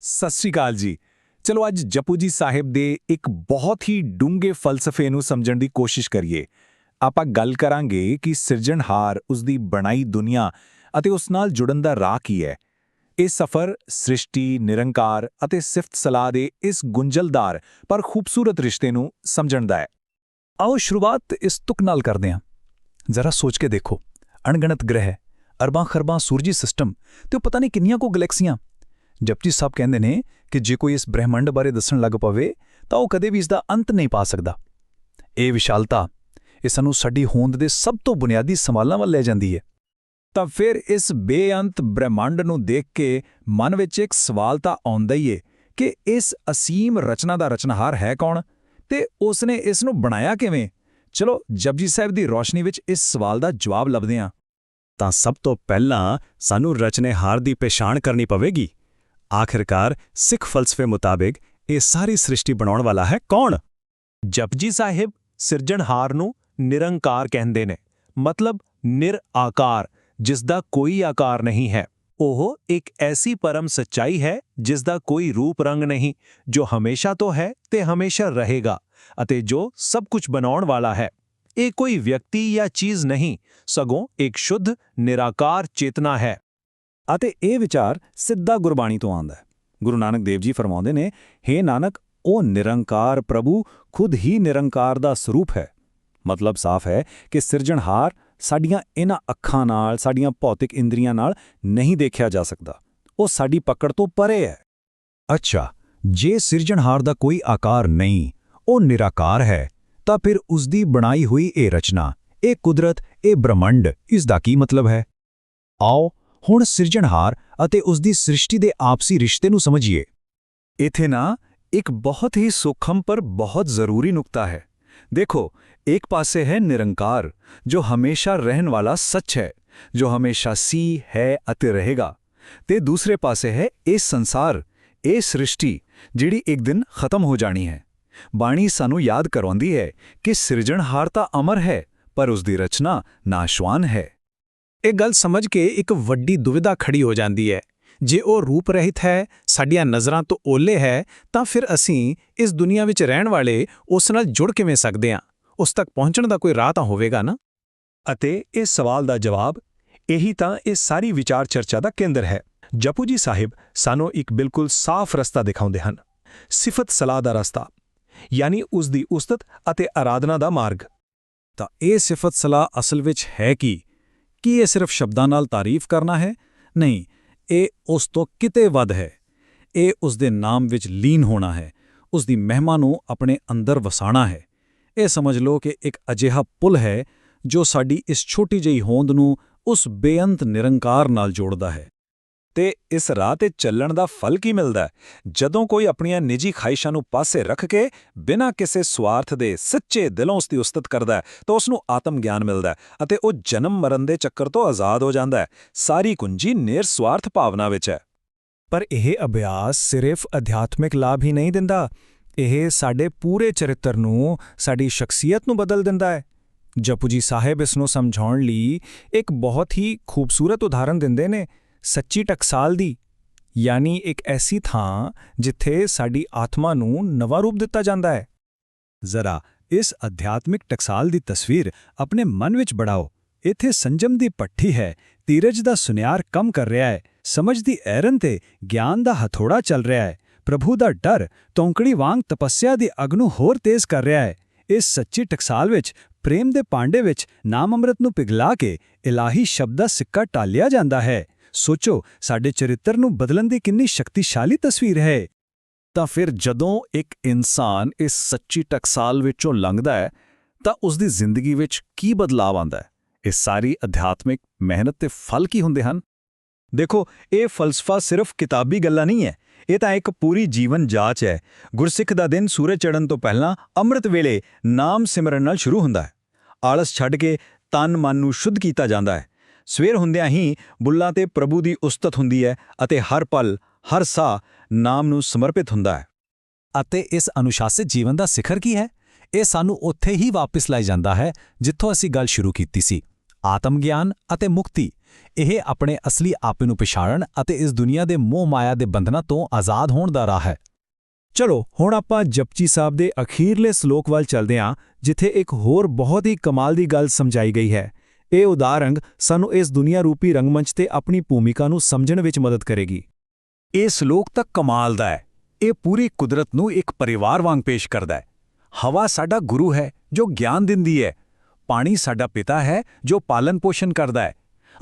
ਸਤਿ ਸ਼੍ਰੀ ਅਕਾਲ ਜੀ। ਚਲੋ ਅੱਜ ਜਪੂ ਜੀ ਸਾਹਿਬ ਦੇ ਇੱਕ ਬਹੁਤ ਹੀ ਡੂੰਘੇ ਫਲਸਫੇ ਨੂੰ ਸਮਝਣ ਦੀ ਕੋਸ਼ਿਸ਼ ਕਰੀਏ। ਆਪਾਂ ਗੱਲ ਕਰਾਂਗੇ ਕਿ ਸਿਰਜਣਹਾਰ ਉਸ ਦੀ ਬਣਾਈ ਦੁਨੀਆ ਅਤੇ ਉਸ ਨਾਲ ਜੁੜਨ ਦਾ ਰਾਹ ਕੀ ਹੈ। ਇਹ ਸਫ਼ਰ ਸ੍ਰਿਸ਼ਟੀ, ਨਿਰੰਕਾਰ ਅਤੇ ਸਿਫਤ ਸਲਾਹ ਦੇ ਇਸ ਗੁੰਝਲਦਾਰ ਪਰ ਖੂਬਸੂਰਤ ਰਿਸ਼ਤੇ ਨੂੰ ਸਮਝਣ ਦਾ ਹੈ। ਆਓ ਸ਼ੁਰੂਆਤ ਇਸ ਤੁਕ ਨਾਲ ਕਰਦੇ ਹਾਂ। ਜ਼ਰਾ ਸੋਚ ਕੇ ਦੇਖੋ। ਅਣਗਿਣਤ ਗ੍ਰਹਿ, ਅਰਬਾਂ ਖਰਬਾਂ ਸੂਰਜੀ ਸਿਸਟਮ ਤੇ ਉਹ ਪਤਾ ਨਹੀਂ ਕਿੰਨੀਆਂ ਕੋ ਗੈਲੈਕਸੀਆਂ। ਜਪਜੀ ਸਾਹਿਬ ਕਹਿੰਦੇ ਨੇ ਕਿ ਜੇ ਕੋਈ ਇਸ ਬ੍ਰਹਿਮੰਡ ਬਾਰੇ ਦੱਸਣ ਲੱਗ ਪਵੇ, ਤਾਂ ਉਹ ਕਦੇ ਵੀ ਇਸ ਦਾ ਅੰਤ ਨਹੀਂ ਪਾ ਸਕਦਾ। ਇਹ ਵਿਸ਼ਾਲਤਾ ਇਹ ਸਾਨੂੰ ਸਾਡੀ ਹੋਂਦ ਦੇ ਸਭ ਤੋਂ ਬੁਨਿਆਦੀ ਸਵਾਲਾਂ ਵੱਲ ਲੈ ਜਾਂਦੀ ਹੈ। ਤਾਂ ਫਿਰ ਇਸ ਬੇਅੰਤ ਬ੍ਰਹਿਮੰਡ ਨੂੰ ਦੇਖ ਕੇ ਮਨ ਵਿੱਚ ਇੱਕ ਸਵਾਲ ਤਾਂ ਆਉਂਦਾ ਹੀ ਏ ਕਿ ਇਸ ਅਸੀਮ ਰਚਨਾ ਦਾ ਰਚਨਹਾਰ ਹੈ ਕੌਣ ਤੇ ਉਸਨੇ ਇਸ ਨੂੰ ਬਣਾਇਆ ਕਿਵੇਂ? ਚਲੋ, ਜਪਜੀ ਸਾਹਿਬ ਦੀ ਰੋਸ਼ਨੀ ਵਿੱਚ ਇਸ ਸਵਾਲ ਦਾ ਜਵਾਬ ਲੱਭਦੇ ਹਾਂ। ਤਾਂ ਸਭ ਤੋਂ ਪਹਿਲਾਂ ਸਾਨੂੰ ਰਚਨਹਾਰ ਦੀ ਪਛਾਣ ਕਰਨੀ ਪਵੇਗੀ। ਆਖਿਰਕਾਰ ਸਿੱਖ ਫਲਸਫੇ ਮੁਤਾਬਿਕ ਇਹ ਸਾਰੀ ਸ੍ਰਿਸ਼ਟੀ ਬਣਾਉਣ ਵਾਲਾ ਹੈ ਕੌਣ ਜਪਜੀ ਸਾਹਿਬ ਸਿਰਜਣਹਾਰ ਨੂੰ ਨਿਰੰਕਾਰ ਕਹਿੰਦੇ ਨੇ ਮਤਲਬ ਨਿਰ ਆਕਾਰ ਜਿਸ ਦਾ ਕੋਈ ਆਕਾਰ ਨਹੀਂ ਹੈ ਉਹ ਇੱਕ ਐਸੀ ਪਰਮ ਸੱਚਾਈ ਹੈ ਜਿਸ ਦਾ ਕੋਈ ਰੂਪ ਰੰਗ ਨਹੀਂ ਜੋ ਹਮੇਸ਼ਾ ਤੋਂ ਹੈ ਤੇ ਹਮੇਸ਼ਾ ਰਹੇਗਾ ਅਤੇ ਜੋ ਸਭ ਕੁਝ ਬਣਾਉਣ ਵਾਲਾ ਹੈ ਇਹ ਕੋਈ ਵਿਅਕਤੀ ਜਾਂ ਚੀਜ਼ ਨਹੀਂ ਸਗੋਂ ਇੱਕ ਸ਼ੁੱਧ ਨਿਰਾਕਾਰ ਚੇਤਨਾ ਹੈ ਅਤੇ ਇਹ ਵਿਚਾਰ ਸਿੱਧਾ ਗੁਰਬਾਣੀ ਤੋਂ ਆਉਂਦਾ ਹੈ। ਗੁਰੂ ਨਾਨਕ ਦੇਵ ਜੀ ਫਰਮਾਉਂਦੇ ਨੇ हे ਨਾਨਕ, ਉਹ ਨਿਰੰਕਾਰ ਪ੍ਰਭੂ ਖੁਦ ਹੀ ਨਿਰੰਕਾਰ ਦਾ ਸਰੂਪ ਹੈ। ਮਤਲਬ ਸਾਫ਼ ਹੈ ਕਿ ਸਿਰਜਣਹਾਰ ਸਾਡੀਆਂ ਇਹਨਾਂ ਅੱਖਾਂ ਨਾਲ, ਸਾਡੀਆਂ ਭੌਤਿਕ ਇੰਦਰੀਆਂ ਨਾਲ ਨਹੀਂ ਦੇਖਿਆ ਜਾ ਸਕਦਾ। ਉਹ ਸਾਡੀ ਪਕੜ ਤੋਂ ਪਰੇ ਹੈ। ਅੱਛਾ, ਜੇ ਸਿਰਜਣਹਾਰ ਦਾ ਕੋਈ ਆਕਾਰ ਨਹੀਂ, ਉਹ ਨਿਰਾਕਾਰ ਹੈ, ਤਾਂ ਫਿਰ ਉਸ ਦੀ ਬਣਾਈ ਹੋਈ ਇਹ ਰਚਨਾ, ਇਹ ਕੁਦਰਤ, ਇਹ ਬ੍ਰਹਮੰਡ, ਇਸ ਦਾ ਕੀ ਮਤਲਬ ਹੈ? ਆਓ ਹੁਣ ਸਿਰਜਣਹਾਰ ਅਤੇ ਉਸ ਦੀ ਸ੍ਰਿਸ਼ਟੀ ਦੇ ਆਪਸੀ ਰਿਸ਼ਤੇ ਨੂੰ ਸਮਝੀਏ। ਇਥੇ ਨਾ ਇੱਕ ਬਹੁਤ ਹੀ ਸੂਖਮ ਪਰ ਬਹੁਤ ਜ਼ਰੂਰੀ ਨੁਕਤਾ ਹੈ। ਦੇਖੋ, ਇੱਕ ਪਾਸੇ ਹੈ ਨਿਰੰਕਾਰ, ਜੋ ਹਮੇਸ਼ਾ ਰਹਿਣ ਵਾਲਾ ਸੱਚ ਹੈ, ਜੋ ਹਮੇਸ਼ਾ ਸੀ, ਹੈ ਅਤੇ ਰਹੇਗਾ। ਤੇ ਦੂਸਰੇ ਪਾਸੇ ਹੈ ਇਹ ਸੰਸਾਰ, ਇਹ ਸ੍ਰਿਸ਼ਟੀ, ਜਿਹੜੀ ਇੱਕ ਦਿਨ ਖਤਮ ਹੋ ਜਾਣੀ ਹੈ। ਬਾਣੀ ਸਾਨੂੰ ਯਾਦ ਕਰਵਾਉਂਦੀ ਹੈ ਕਿ ਸਿਰਜਣਹਾਰ ਤਾਂ ਅਮਰ ਹੈ, ਪਰ ਉਸ ਦੀ ਰਚਨਾ ਨਾਸ਼ਵਾਨ ਹੈ। ਇਹ ਗੱਲ ਸਮਝ ਕੇ ਇੱਕ ਵੱਡੀ ਦੁਵਿਧਾ ਖੜੀ ਹੋ ਜਾਂਦੀ ਹੈ। ਜੇ ਉਹ ਰੂਪ ਰਹਿਤ ਹੈ ਸਾਡੀਆਂ ਨਜ਼ਰਾਂ ਤੋਂ ਓਲੇ ਹੈ ਤਾਂ ਫਿਰ ਅਸੀਂ ਇਸ ਦੁਨੀਆ ਵਿੱਚ ਰਹਿਣ ਵਾਲੇ ਉਸ ਨਾਲ ਜੁੜ ਕਿਵੇਂ ਸਕਦੇ ਹਾਂ? ਉਸ ਤੱਕ ਪਹੁੰਚਣ ਦਾ ਕੋਈ ਰਾਹ ਤਾਂ ਹੋਵੇਗਾ ਨਾ? ਅਤੇ ਇਸ ਸਵਾਲ ਦਾ ਜਵਾਬ ਇਹੀ ਤਾਂ ਇਸ ਸਾਰੀ ਵਿਚਾਰ ਚਰਚਾ ਦਾ ਕੇਂਦਰ ਹੈ। ਜਪੂ ਜੀ ਸਾਹਿਬ ਸਾਨੂੰ ਇੱਕ ਬਿਲਕੁਲ ਸਾਫ਼ ਰਸਤਾ ਦਿਖਾਉਂਦੇ ਹਨ। ਸਿਫਤ ਸਲਾਹ ਦਾ ਰਸਤਾ ਯਾਨੀ ਉਸ ਦੀ ਉਸਤਤ ਅਤੇ ਆਰਾਧਨਾ ਦਾ ਮਾਰਗ। ਤਾਂ ਇਹ ਸਿਫਤ ਸਲਾਹ ਅਸਲ ਵਿੱਚ ਹੈ ਕੀ? ਕੀ ਇਹ ਸਿਰਫ ਸ਼ਬਦਾਂ ਨਾਲ ਤਾਰੀਫ ਕਰਨਾ ਹੈ? ਨਹੀਂ, ਇਹ ਉਸ ਤੋਂ ਕਿਤੇ ਵੱਧ ਹੈ। ਇਹ ਉਸ ਦੇ ਨਾਮ ਵਿੱਚ ਲੀਨ ਹੋਣਾ ਹੈ। ਉਸ ਦੀ ਮਹਿਮਾ ਨੂੰ ਆਪਣੇ ਅੰਦਰ ਵਸਾਣਾ ਹੈ। ਇਹ ਸਮਝ ਲਓ ਕਿ ਇੱਕ ਅਜਿਹਾ ਪੁਲ ਹੈ ਜੋ ਸਾਡੀ ਇਸ ਛੋਟੀ ਜਿਹੀ ਹੋਂਦ ਨੂੰ ਉਸ ਬੇਅੰਤ ਨਿਰੰਕਾਰ ਨਾਲ ਜੋੜਦਾ ਹੈ। ਤੇ ਇਸ ਰਾਹ ਤੇ ਚੱਲਣ ਦਾ ਫਲ ਕੀ ਮਿਲਦਾ ਹੈ? ਜਦੋਂ ਕੋਈ ਆਪਣੀਆਂ ਨਿੱਜੀ ਖਾਹਿਸ਼ਾਂ ਨੂੰ ਪਾਸੇ ਰੱਖ ਕੇ ਬਿਨਾਂ ਕਿਸੇ ਸਵਾਰਥ ਦੇ ਸੱਚੇ ਦਿਲੋਂ ਉਸ ਦੀ ਉਸਤਤ ਕਰਦਾ ਹੈ, ਤਾਂ ਉਸ ਨੂੰ ਆਤਮ ਗਿਆਨ ਮਿਲਦਾ ਹੈ ਅਤੇ ਉਹ ਜਨਮ ਮਰਨ ਦੇ ਚੱਕਰ ਤੋਂ ਆਜ਼ਾਦ ਹੋ ਜਾਂਦਾ ਹੈ। ਸਾਰੀ ਕੁੰਜੀ ਨਿਰਸਵਾਰਥ ਭਾਵਨਾ ਵਿੱਚ ਹੈ। ਪਰ ਇਹ ਅਭਿਆਸ ਸਿਰਫ ਅਧਿਆਤਮਿਕ ਲਾਭ ਹੀ ਨਹੀਂ ਦਿੰਦਾ। ਇਹ ਸਾਡੇ ਪੂਰੇ ਚਰਿੱਤਰ ਨੂੰ, ਸਾਡੀ ਸ਼ਖਸੀਅਤ ਨੂੰ ਬਦਲ ਦਿੰਦਾ ਹੈ। ਜਪੂ ਜੀ ਸਾਹਿਬ ਇਸ ਨੂੰ ਸਮਝਾਉਣ ਲਈ ਇੱਕ ਬਹੁਤ ਹੀ ਖੂਬਸੂਰਤ ਉਦਾਹਰਨ ਦਿੰਦੇ ਨੇ। ਸੱਚੀ ਟਕਸਾਲ ਦੀ, ਯਾਨੀ ਇੱਕ ਐਸੀ ਥਾਂ ਜਿੱਥੇ ਸਾਡੀ ਆਤਮਾ ਨੂੰ ਨਵਾਂ ਰੂਪ ਦਿੱਤਾ ਜਾਂਦਾ ਹੈ। ਜ਼ਰਾ ਇਸ ਅਧਿਆਤਮਿਕ ਟਕਸਾਲ ਦੀ ਤਸਵੀਰ ਆਪਣੇ ਮਨ ਵਿੱਚ ਬੜਾਓ ਇੱਥੇ ਸੰਜਮ ਦੀ ਪੱਠੀ ਹੈ ਧੀਰਜ ਦਾ ਸੁਨਿਆਰ ਕੰਮ ਕਰ ਰਿਹਾ ਹੈ, ਸਮਝ ਦੀ ਐਰਨ ਤੇ ਗਿਆਨ ਦਾ ਹਥੋੜਾ ਚੱਲ ਰਿਹਾ ਹੈ, ਪ੍ਰਭੂ ਦਾ ਡਰ ਤੌਂਕੜੀ ਵਾਂਗ ਤਪੱਸਿਆ ਦੀ ਅਗ ਨੂੰ ਹੋਰ ਤੇਜ਼ ਕਰ ਰਿਹਾ ਹੈ। ਇਸ ਸੱਚੀ ਟਕਸਾਲ ਵਿੱਚ ਪ੍ਰੇਮ ਦੇ ਪਾਂਡੇ ਵਿੱਚ ਨਾਮ ਅੰਮ੍ਰਿਤ ਨੂੰ ਪਿਘਲਾ ਕੇ ਇਲਾਹੀ ਸ਼ਬਦ ਦਾ ਸਿੱਕਾ ਟਾਲਿਆ ਜਾਂਦਾ ਹੈ। ਸੋਚੋ, ਸਾਡੇ ਚਰਿੱਤਰ ਨੂੰ ਬਦਲਣ ਦੀ ਕਿੰਨੀ ਸ਼ਕਤੀਸ਼ਾਲੀ ਤਸਵੀਰ ਹੈ। ਤਾਂ ਫਿਰ ਜਦੋਂ ਇੱਕ ਇਨਸਾਨ ਇਸ ਸੱਚੀ ਟਕਸਾਲ ਵਿੱਚੋਂ ਲੰਘਦਾ ਹੈ, ਤਾਂ ਉਸ ਦੀ ਜ਼ਿੰਦਗੀ ਵਿੱਚ ਕੀ ਬਦਲਾਅ ਆਉਂਦਾ ਹੈ? ਇਹ ਸਾਰੀ ਅਧਿਆਤਮਿਕ ਮਿਹਨਤ ਤੇ ਫਲ ਕੀ ਹੁੰਦੇ ਹਨ? ਦੇਖੋ, ਇਹ ਫਲਸਫਾ ਸਿਰਫ ਕਿਤਾਬੀ ਗੱਲਾਂ ਨਹੀਂ ਹੈ। ਇਹ ਤਾਂ ਇੱਕ ਪੂਰੀ ਜੀਵਨ ਜਾਂਚ ਹੈ। ਗੁਰਸਿੱਖ ਦਾ ਦਿਨ ਸੂਰਜ ਚੜ੍ਹਨ ਤੋਂ ਪਹਿਲਾਂ ਅੰਮ੍ਰਿਤ ਵੇਲੇ ਨਾਮ ਸਿਮਰਨ ਨਾਲ ਸ਼ੁਰੂ ਹੁੰਦਾ ਹੈ। ਆਲਸ ਛੱਡ ਕੇ ਤਨ ਮਨ ਨੂੰ ਸ਼ੁੱਧ ਕੀਤਾ ਜਾਂਦਾ ਹੈ। ਸਵੇਰ ਹੁੰਦਿਆਂ ਹੀ ਬੁੱਲਾਂ ਤੇ ਪ੍ਰਭੂ ਦੀ ਉਸਤਤ ਹੁੰਦੀ ਹੈ ਅਤੇ ਹਰ ਪਲ, ਹਰ ਸਾਹ ਨਾਮ ਨੂੰ ਸਮਰਪਿਤ ਹੁੰਦਾ ਹੈ। ਅਤੇ ਇਸ ਅਨੁਸ਼ਾਸਿਤ ਜੀਵਨ ਦਾ ਸਿਖਰ ਕੀ ਹੈ? ਇਹ ਸਾਨੂੰ ਉੱਥੇ ਹੀ ਵਾਪਸ ਲੈ ਜਾਂਦਾ ਹੈ ਜਿੱਥੋਂ ਅਸੀਂ ਗੱਲ ਸ਼ੁਰੂ ਕੀਤੀ ਸੀ। ਆਤਮ ਗਿਆਨ ਅਤੇ ਮੁਕਤੀ, ਇਹ ਆਪਣੇ ਅਸਲੀ ਆਪੇ ਨੂੰ ਪਛਾਣਨ ਅਤੇ ਇਸ ਦੁਨੀਆ ਦੇ ਮੋਹ ਮਾਇਆ ਦੇ ਬੰਧਨਾਂ ਤੋਂ ਆਜ਼ਾਦ ਹੋਣ ਦਾ ਰਾਹ ਹੈ। ਚਲੋ, ਹੁਣ ਆਪਾਂ ਜਪਜੀ ਸਾਹਿਬ ਦੇ ਅਖੀਰਲੇ ਸ਼ਲੋਕ ਵੱਲ ਚੱਲਦੇ ਹਾਂ, ਜਿੱਥੇ ਇੱਕ ਹੋਰ ਬਹੁਤ ਹੀ ਕਮਾਲ ਦੀ ਗੱਲ ਸਮਝਾਈ ਗਈ ਹੈ। ਇਹ ਉਦਾਹਰਣ ਸਾਨੂੰ ਇਸ ਦੁਨੀਆ ਰੂਪੀ ਰੰਗਮੰਚ ਤੇ ਆਪਣੀ ਭੂਮਿਕਾ ਨੂੰ ਸਮਝਣ ਵਿੱਚ ਮਦਦ ਕਰੇਗੀ। ਇਹ ਸ਼ਲੋਕ ਤਾਂ ਕਮਾਲ ਦਾ ਹੈ। ਇਹ ਪੂਰੀ ਕੁਦਰਤ ਨੂੰ ਇੱਕ ਪਰਿਵਾਰ ਵਾਂਗ ਪੇਸ਼ ਕਰਦਾ ਹੈ। ਹਵਾ ਸਾਡਾ ਗੁਰੂ ਹੈ, ਜੋ ਗਿਆਨ ਦਿੰਦੀ ਹੈ। ਪਾਣੀ ਸਾਡਾ ਪਿਤਾ ਹੈ, ਜੋ ਪਾਲਨ ਪੋਸ਼ਣ ਕਰਦਾ ਹੈ।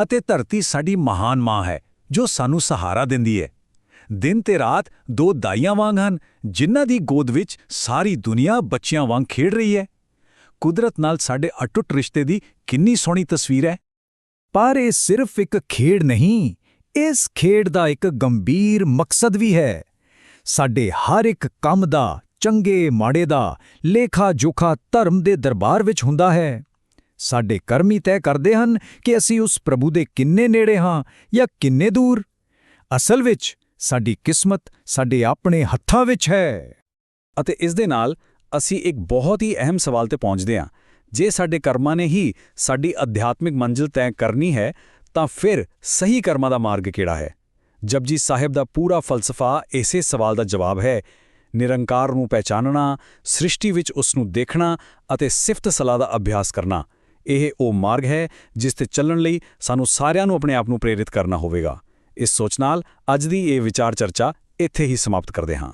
ਅਤੇ ਧਰਤੀ ਸਾਡੀ ਮਹਾਨ ਮਾਂ ਹੈ, ਜੋ ਸਾਨੂੰ ਸਹਾਰਾ ਦਿੰਦੀ ਹੈ। ਦਿਨ ਤੇ ਰਾਤ ਦੋ ਦਾਈਆਂ ਵਾਂਗ ਹਨ, ਜਿਨ੍ਹਾਂ ਦੀ ਗੋਦ ਵਿੱਚ ਸਾਰੀ ਦੁਨੀਆ ਬੱਚਿਆਂ ਵਾਂਗ ਖੇਡ ਰਹੀ ਹੈ। ਕੁਦਰਤ ਨਾਲ ਸਾਡੇ ਅਟੁੱਟ ਰਿਸ਼ਤੇ ਦੀ ਕਿੰਨੀ ਸੋਹਣੀ ਤਸਵੀਰ ਹੈ। ਪਰ ਇਹ ਸਿਰਫ ਇੱਕ ਖੇਡ ਨਹੀਂ, ਇਸ ਖੇਡ ਦਾ ਇੱਕ ਗੰਭੀਰ ਮਕਸਦ ਵੀ ਹੈ। ਸਾਡੇ ਹਰ ਇੱਕ ਕੰਮ ਦਾ, ਚੰਗੇ ਮਾੜੇ ਦਾ ਲੇਖਾ ਜੋਖਾ ਧਰਮ ਦੇ ਦਰਬਾਰ ਵਿੱਚ ਹੁੰਦਾ ਹੈ। ਸਾਡੇ ਕਰਮੀ ਹੀ ਤੈਅ ਕਰਦੇ ਹਨ ਕਿ ਅਸੀਂ ਉਸ ਪ੍ਰਭੂ ਦੇ ਕਿੰਨੇ ਨੇੜੇ ਹਾਂ ਜਾਂ ਕਿੰਨੇ ਦੂਰ। ਅਸਲ ਵਿੱਚ ਸਾਡੀ ਕਿਸਮਤ ਸਾਡੇ ਆਪਣੇ ਹੱਥਾਂ ਵਿੱਚ ਹੈ। ਅਤੇ ਇਸ ਦੇ ਨਾਲ ਅਸੀਂ ਇੱਕ ਬਹੁਤ ਹੀ ਅਹਿਮ ਸਵਾਲ ਤੇ ਪਹੁੰਚਦੇ ਹਾਂ। ਜੇ ਸਾਡੇ ਕਰਮਾਂ ਨੇ ਹੀ ਸਾਡੀ ਅਧਿਆਤਮਿਕ ਮੰਜ਼ਿਲ ਤੈਅ ਕਰਨੀ ਹੈ, ਤਾਂ ਫਿਰ ਸਹੀ ਕਰਮਾਂ ਦਾ ਮਾਰਗ ਕਿਹੜਾ ਹੈ? ਜਪਜੀ ਸਾਹਿਬ ਦਾ ਪੂਰਾ ਫਲਸਫਾ ਇਸੇ ਸਵਾਲ ਦਾ ਜਵਾਬ ਹੈ, ਨਿਰੰਕਾਰ ਨੂੰ ਪਹਿਚਾਨਣਾ, ਸ੍ਰਿਸ਼ਟੀ ਵਿੱਚ ਉਸ ਨੂੰ ਦੇਖਣਾ ਅਤੇ ਸਿਫਤ ਸਲਾਹ ਦਾ ਅਭਿਆਸ ਕਰਨਾ। ਇਹ ਉਹ ਮਾਰਗ ਹੈ ਜਿਸ ਤੇ ਚੱਲਣ ਲਈ ਸਾਨੂੰ ਸਾਰਿਆਂ ਨੂੰ ਆਪਣੇ ਆਪ ਨੂੰ ਪ੍ਰੇਰਿਤ ਕਰਨਾ ਹੋਵੇਗਾ। ਇਸ ਸੋਚ ਨਾਲ ਅੱਜ ਦੀ ਇਹ ਵਿਚਾਰ ਚਰਚਾ ਇੱਥੇ ਹੀ ਸਮਾਪਤ ਕਰਦੇ ਹਾਂ।